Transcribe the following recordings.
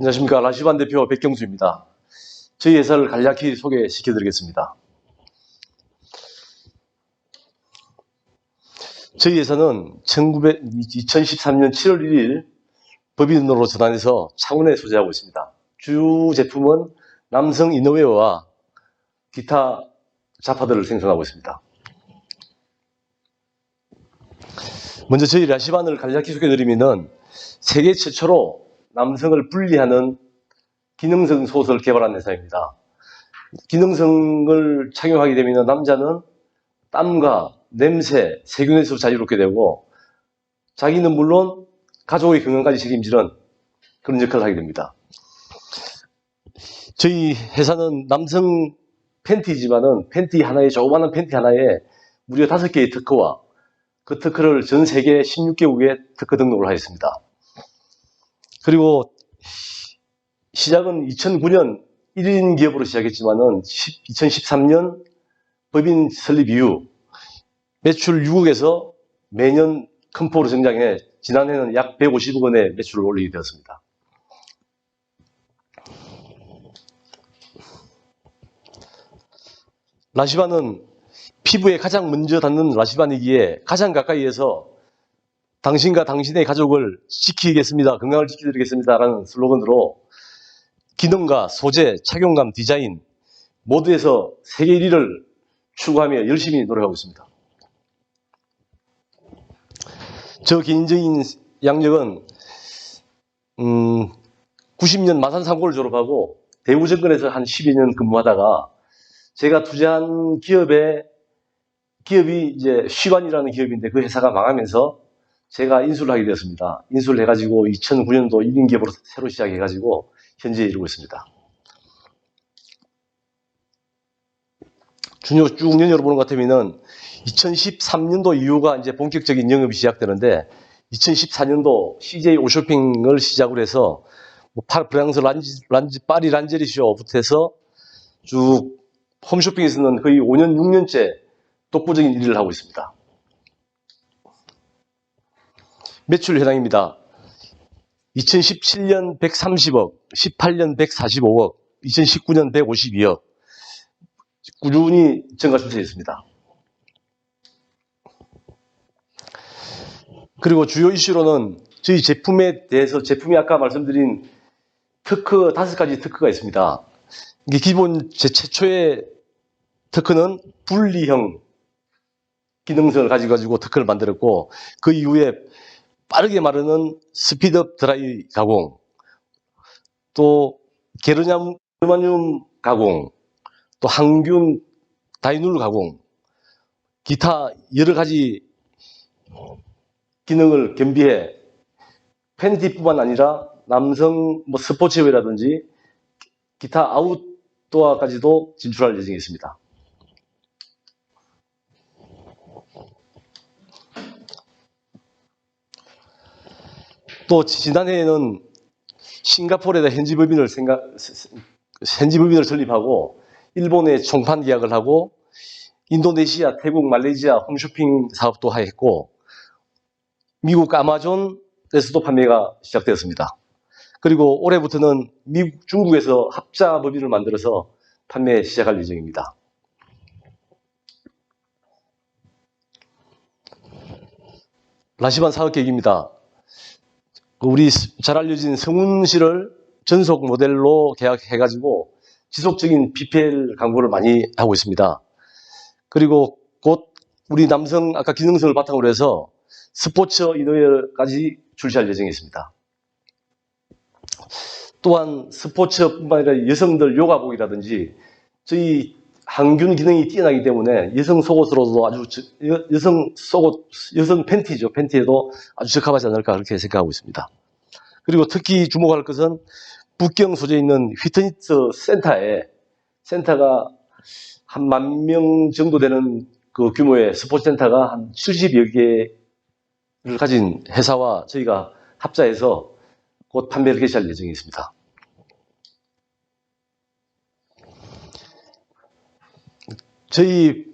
안녕하십니까. 라시반 대표 백경수입니다. 저희 회사를 간략히 소개시켜 드리겠습니다. 저희 회사는 1900, 2013년 7월 1일 법인으로 전환해서 창원에 소재하고 있습니다. 주 제품은 남성 이너웨어와 기타 자파들을 생산하고 있습니다. 먼저 저희 라시반을 간략히 소개해드리면은 세계 최초로 남성을 분리하는 기능성 속옷을 개발한 회사입니다. 기능성을 착용하게 되면 남자는 땀과 냄새, 세균에서 자유롭게 되고 자기는 물론 가족의 건강까지 책임지는 그런 역할을 하게 됩니다. 저희 회사는 남성 팬티지만은 팬티 하나에 조그마한 팬티 하나에 무려 다섯 개의 특허와 그 특허를 전 세계 16개국에 특허 등록을 하였습니다. 그리고 시작은 2009년 1인 기업으로 시작했지만은 2013년 법인 설립 이후 매출 6억에서 매년 큰 폭으로 성장해 지난해는 약 150억 원의 매출을 올리게 되었습니다. 라시반은 피부에 가장 먼저 닿는 라시반이기에 가장 가까이에서 당신과 당신의 가족을 지키겠습니다. 건강을 지켜드리겠습니다. 라는 슬로건으로 기능과 소재, 착용감, 디자인 모두에서 세계 1위를 추구하며 열심히 노력하고 있습니다. 저 개인적인 양력은 음, 90년 마산 상고를 졸업하고 대우증권에서 한 12년 근무하다가 제가 투자한 기업에 기업이 이제 시관이라는 기업인데 그 회사가 망하면서 제가 인수를 하게 되었습니다. 인수를 해가지고 2009년도 1인 기업으로 새로 시작해가지고 현재 이루고 있습니다. 준요 쭉 연열보는 것 같으면은 2013년도 이후가 이제 본격적인 영업이 시작되는데 2014년도 CJ 오쇼핑을 시작으로 해서 뭐 파- 프랑스 란지, 란지, 파리 란제리쇼부터 해서 쭉 홈쇼핑에 서는 거의 5년, 6년째 독보적인 일을 하고 있습니다. 매출 현황입니다. 2017년 130억, 18년 145억, 2019년 152억. 꾸준히 증가 추세했습니다. 그리고 주요 이슈로는 저희 제품에 대해서 제품이 아까 말씀드린 특허 다섯 가지 특허가 있습니다. 이게 기본 제 최초의 특허는 분리형 기능성을 가지고 특허를 만들었고 그 이후에 빠르게 마르는 스피드업 드라이 가공 또 게르냐뮴 가공 또 항균 다이눌 가공 기타 여러 가지 기능을 겸비해 팬티뿐만 아니라 남성 뭐 스포츠웨어라든지 기타 아웃도어까지도 진출할 예정이 있습니다. 또 지난해에는 싱가포르에다 현지 법인을 생각 현지 법인을 설립하고 일본에 총판 계약을 하고 인도네시아, 태국, 말레이시아 홈쇼핑 사업도 했고 미국 아마존에서도 판매가 시작되었습니다. 그리고 올해부터는 미국, 중국에서 합자 법인을 만들어서 판매 시작할 예정입니다. 라시반 사업 계획입니다. 그 우리 잘 알려진 성운시를 전속 모델로 계약해가지고 지속적인 PPL 광고를 많이 하고 있습니다. 그리고 곧 우리 남성 아까 기능성을 바탕으로 해서 스포츠 이너웨어까지 출시할 예정이 있습니다. 또한 스포츠뿐만 아니라 여성들 요가복이라든지 저희 항균 기능이 뛰어나기 때문에 여성 속옷으로도 아주 여성 속옷, 여성 팬티죠. 팬티에도 아주 적합하지 않을까 그렇게 생각하고 있습니다. 그리고 특히 주목할 것은 북경 소재 있는 휘트니스 센터에 센터가 한 만 명 정도 되는 그 규모의 스포츠 센터가 한 70여 개를 가진 회사와 저희가 합자해서 곧 판매를 개시할 예정이 있습니다. 저희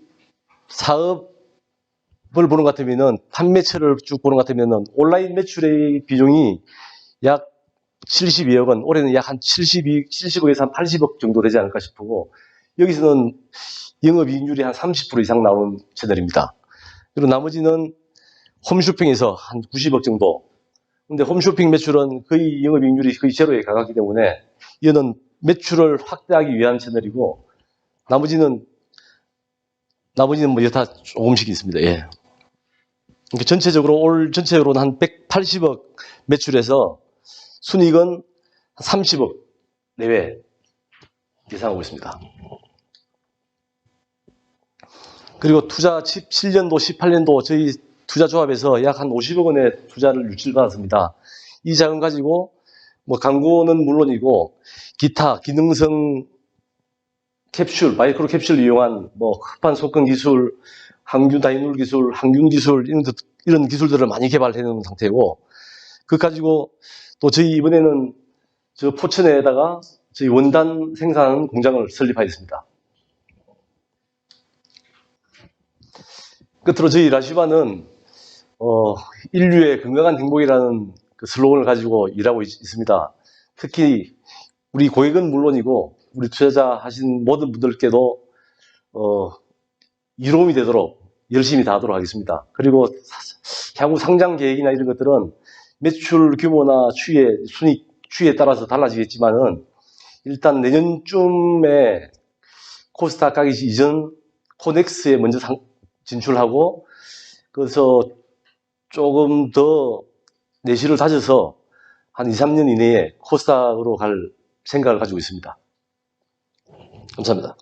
사업을 보는 것 같으면은 판매처를 쭉 보는 것 같으면은 온라인 매출의 비중이 약 72억 원, 올해는 약 한 72, 70억에서 한 80억 정도 되지 않을까 싶고, 여기서는 영업이익률이 한 30% 이상 나오는 채널입니다. 그리고 나머지는 홈쇼핑에서 한 90억 정도. 근데 홈쇼핑 매출은 거의 영업이익률이 거의 제로에 가깝기 때문에 이거는 매출을 확대하기 위한 채널이고 나머지는 나머지는 뭐 여타 조금씩 있습니다. 예. 그러니까 전체적으로 올 전체적으로는 한 180억 매출에서 순이익은 30억 내외 예상하고 있습니다. 그리고 투자 17년도, 18년도 저희 투자 조합에서 약 한 50억 원의 투자를 유치를 받았습니다. 이 자금 가지고 뭐 광고는 물론이고 기타 기능성 캡슐, 마이크로 캡슐 이용한 뭐 흡판 속건 기술, 항균 다이놀 기술, 항균 기술 이런, 것- 이런 기술들을 많이 개발해 놓은 상태고 그 가지고 또 저희 이번에는 저 포천에다가 저희 원단 생산 공장을 설립하였습니다. 끝으로 저희 라시바는 어, 인류의 건강한 행복이라는 그 슬로건을 가지고 일하고 있, 있습니다. 특히 우리 고객은 물론이고 우리 투자자 하신 모든 분들께도 어, 이로움이 되도록 열심히 다하도록 하겠습니다. 그리고 사- 향후 상장 계획이나 이런 것들은 매출 규모나 추이에 순익 추이에 따라서 달라지겠지만은 일단 내년쯤에 코스닥 가기 이전 코넥스에 먼저 상- 진출하고 그래서 조금 더 내실을 다져서 한 2, 3년 이내에 코스닥으로 갈 생각을 가지고 있습니다. 감사합니다.